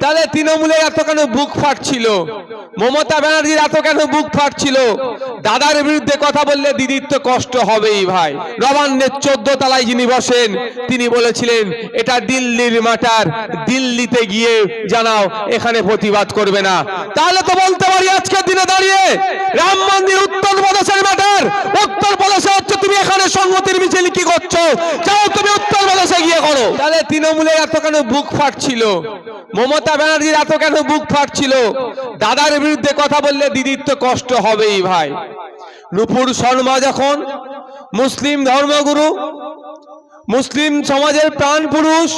তাহলে তৃণমূলের এত কেন বুক ফাটছিল? মমতা ব্যানার্জির এত কেন বুক ফাটছিল? দাদার বিরুদ্ধে কথা বললে দিদির তো কষ্ট হবেই ভাই। নবান্নের চোদ্দ তলায় যিনি বসেন, তিনি বলেছিলেন, এটা দিল্লির মাটার দিল্লিতে গিয়ে জানাও, এখানে প্রতিবাদ করবে না। তাহলে তো বলতে পারি আজকের দিনে দাঁড়িয়ে, রাম মন্দির উত্তর প্রদেশের ম্যাটার। উত্তর প্রদেশে হচ্ছে তুমি এখানে সংহতির মিছিল কি করছ? যাও তুমি উত্তর প্রদেশে গিয়ে করো তাহলে তৃণমূলের এত কেন বুক ফাটছিল? মমতা ব্যানার্জির এত কেন বুক ফাটছিল? দাদার বিরুদ্ধে কথা বললে দিদির তো কষ্ট হবেই ভাই। নুপুর শর্মা যখন মুসলিম ধর্মগুরু, মুসলিম সমাজের প্রাণ পুরুষ,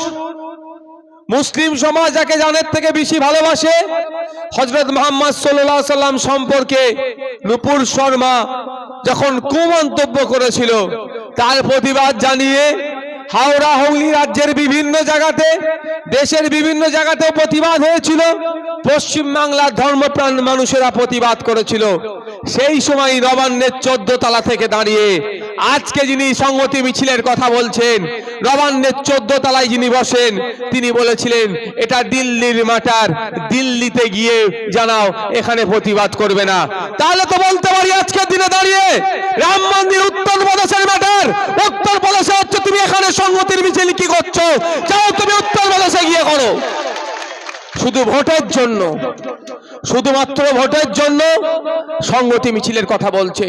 মুসলিম সমাজ যাকে জানের থেকে বেশি ভালোবাসে, হজরত মোহাম্মদ সাল্লাহ সাল্লাম সম্পর্কে নুপুর শর্মা যখন কুমন্তব্য করেছিল, তার প্রতিবাদ জানিয়ে হাওড়া হুগলি রাজ্যের বিভিন্ন জায়গাতে, দেশের বিভিন্ন জায়গাতে প্রতিবাদ হয়েছিল। পশ্চিম বাংলার ধর্মপ্রাণ মানুষেরা প্রতিবাদ করেছিল। সেই সময় নবান্নের চোদ্দ তলা থেকে দাঁড়িয়ে আজকে যিনি সংহতি মিছিলের কথা বলছেন নবান্নের চোদ্দ তলায় যিনি বসেন, তিনি বলেছিলেন, এটা দিল্লির মাটার দিল্লিতে গিয়ে জানাও, এখানে প্রতিবাদ করবে না। তাহলে তো বলতে পারি আজকের দিনে দাঁড়িয়ে, রাম মন্দির উত্তর প্রদেশের ম্যাটার উত্তর প্রদেশে হচ্ছে তুমি এখানে সংহতির মিছিল কি করছ? যাও তুমি উত্তর প্রদেশে গিয়ে করো। শুধু ভোটের জন্য, শুধুমাত্র ভোটের জন্য সংগতি মিছিলের কথা বলছে।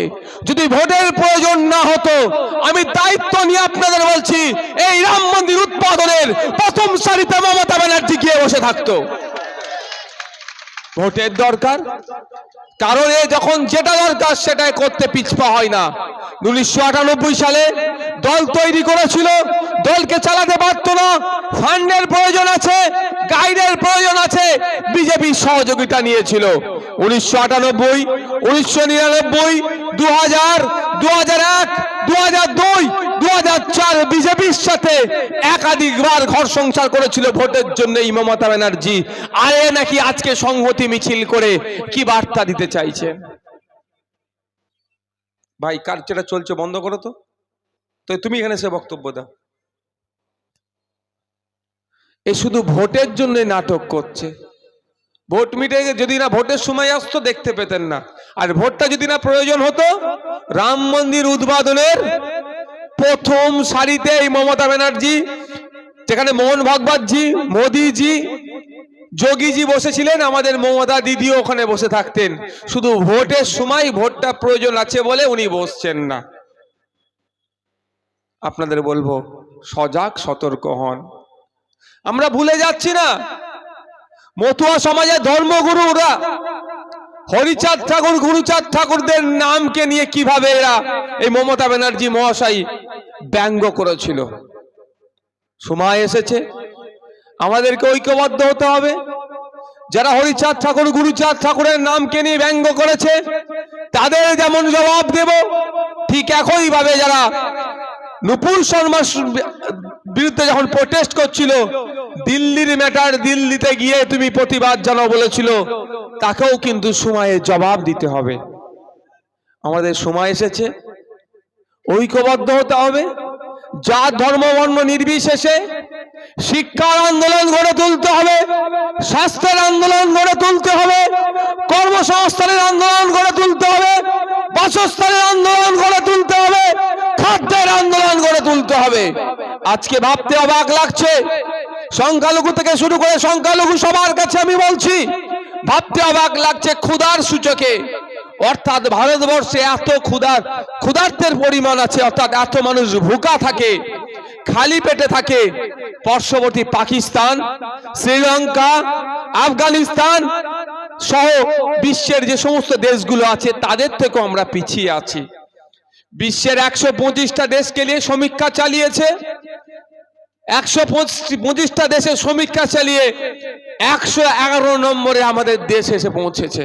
যদি ভোটের প্রয়োজন না হতো, আমি দায়িত্ব নিয়ে আপনাদের বলছি, এই রাম মন্দির উৎপাদনের প্রথম সারিতে মমতা ব্যানার্জি গিয়ে বসে থাকতো। ভোটের দরকার? কারণ এ যখন যেটা দরকার সেটাই করতে পিছপা হয় না। উনিশশো আটানব্বই সালে দল তৈরি করেছিল, দলকে চালাতে পারত না। ফান্ডের প্রয়োজন আছে, গাইডের প্রয়োজন আছে বিজেপির সহযোগিতা নিয়েছিল। উনিশশো আটানব্বই, উনিশশো নিরানব্বই দু হাজার দু হাজার এক দু হাজার দুই দু হাজার চার বিজেপির সাথে ঘর সংসার ভোটের ব্যানার্জি। আর নাকি আজকে সংহতি মিছিল করে কি বার্তা দিতে চাইছে? ভাই, কার যেটা চলছে বন্ধ করো তো। তো তুমি এখানে সে বক্তব্য দাও। এ শুধু ভোটের জন্য নাটক করছে। ভোট মিটে যদি না ভোটের সময় আসতো, দেখতে পেতেন না। আর ভোটটা যদি না প্রয়োজন হতো, রাম মন্দির উদ্বোধনের প্রথম সারিতে এই মমতা ব্যানার্জি, যেখানে মোহন ভাগবতজি, মোদিজি, যোগীজি বসেছিলেন, আমাদের মমতা দিদিও ওখানে বসে থাকতেন। শুধু ভোটের সময় ভোটটা প্রয়োজন আছে বলে উনি বসছেন না। আপনাদের বলব, সজাগ, সতর্ক হন। আমরা ভুলে যাচ্ছি না। মতুয়া সমাজের ধর্মগুরুরা, হরিচাঁদ ঠাকুর, গুরুচাঁদ ঠাকুরদের নামকে নিয়ে কীভাবে এরা এই মমতা ব্যানার্জি মহাশয় ব্যঙ্গ করেছিল। সময় এসেছে, আমাদেরকে ঐক্যবদ্ধ হতে হবে। যারা হরিচাঁদ ঠাকুর, গুরুচাঁদ ঠাকুরের নামকে নিয়ে ব্যঙ্গ করেছে, তাদের যেমন জবাব দেব, ঠিক একইভাবে যারা নুপুর শর্মার সু- বিরুদ্ধে যখন প্রোটেস্ট করছিল, দিল্লির ম্যাটার দিল্লিতে গিয়ে তুমি প্রতিবাদ জানাও বলেছিল, তাকেও কিন্তু সময়ে জবাব দিতে হবে। আমাদের সময় এসেছে, ঐক্যবদ্ধ হতে হবে যা ধর্ম, বর্ণ নির্বিশেষে শিক্ষার আন্দোলন গড়ে তুলতে হবে, স্বাস্থ্যের আন্দোলন গড়ে তুলতে হবে, কর্মসংস্থানের আন্দোলন গড়ে তুলতে হবে, বাসস্থানের আন্দোলন গড়ে তুলতে হবে, খাদ্যের আন্দোলন গড়ে তুলতে হবে। আজকে ভাবতে অবাক লাগছে। সংখ্যালঘু থেকে শুরু করে সংখ্যালঘু সবার কাছে আমি বলছি, ভাবতে অবাক লাগছে ক্ষুধার সূচকে। অর্থাৎ ভারতবর্ষে এত ক্ষুধার, ক্ষুধার্তের পরিমাণ আছে, অর্থাৎ এত মানুষ ভুকা থাকে, খালি পেটে থাকে। পার্শ্ববর্তী পাকিস্তান, শ্রীলঙ্কা, আফগানিস্তান সহ বিশ্বের যে সমস্ত দেশগুলো আছে, তাদের থেকেও আমরা পিছিয়ে আছি। বিশ্বের একশো পঁচিশটা দেশকে নিয়ে সমীক্ষা চালিয়েছে। একশো পঁচিশটা দেশে সমীক্ষা চালিয়ে একশো এগারো নম্বরে আমাদের দেশ এসে পৌঁছেছে।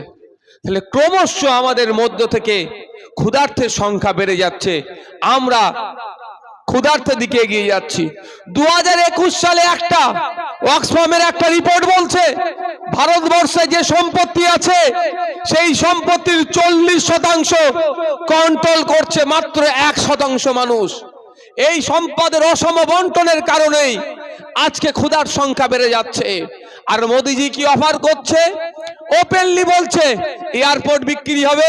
তাহলে ক্রমশ আমাদের মধ্য থেকে ক্ষুধার্থের সংখ্যা বেড়ে যাচ্ছে। আমরা ক্ষুধার্থের দিকে এগিয়ে যাচ্ছি। দু হাজার একুশ সালে একটা অক্সফামের একটা রিপোর্ট বলছে, ভারতবর্ষে যে সম্পত্তি আছে, সেই সম্পত্তির চল্লিশ শতাংশ কন্ট্রোল করছে মাত্র এক শতাংশ মানুষ। এই সম্পদের অসম বন্টনের কারণেই আজকে ক্ষুধার সংখ্যা বেড়ে যাচ্ছে। আর মোদিজি কি অফার করছে? ওপেনলি বলছে এয়ারপোর্ট বিক্রি হবে,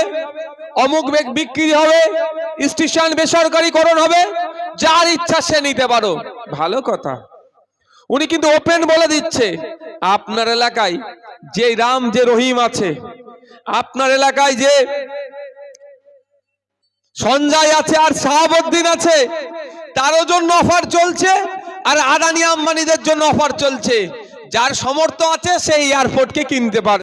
অমুক বেগ বিক্রি হবে স্টেশন বেসরকারিকরণ হবে, যার ইচ্ছা সে নিতে পারো। ভালো কথা। উনি কিন্তু ওপেন বলে দিচ্ছে, আপনার এলাকায় যে রাম, যে রহিম আছে, আপনার এলাকায় যে সঞ্জয় আছে আর শাহাবুদ্দিন আছে তারও জন্য অফার চলছে আর আদানি আম্বানিদের জন্য অফার চলছে। যার সমর্থ আছে সেই এয়ারপোর্টকে কিনতে পারে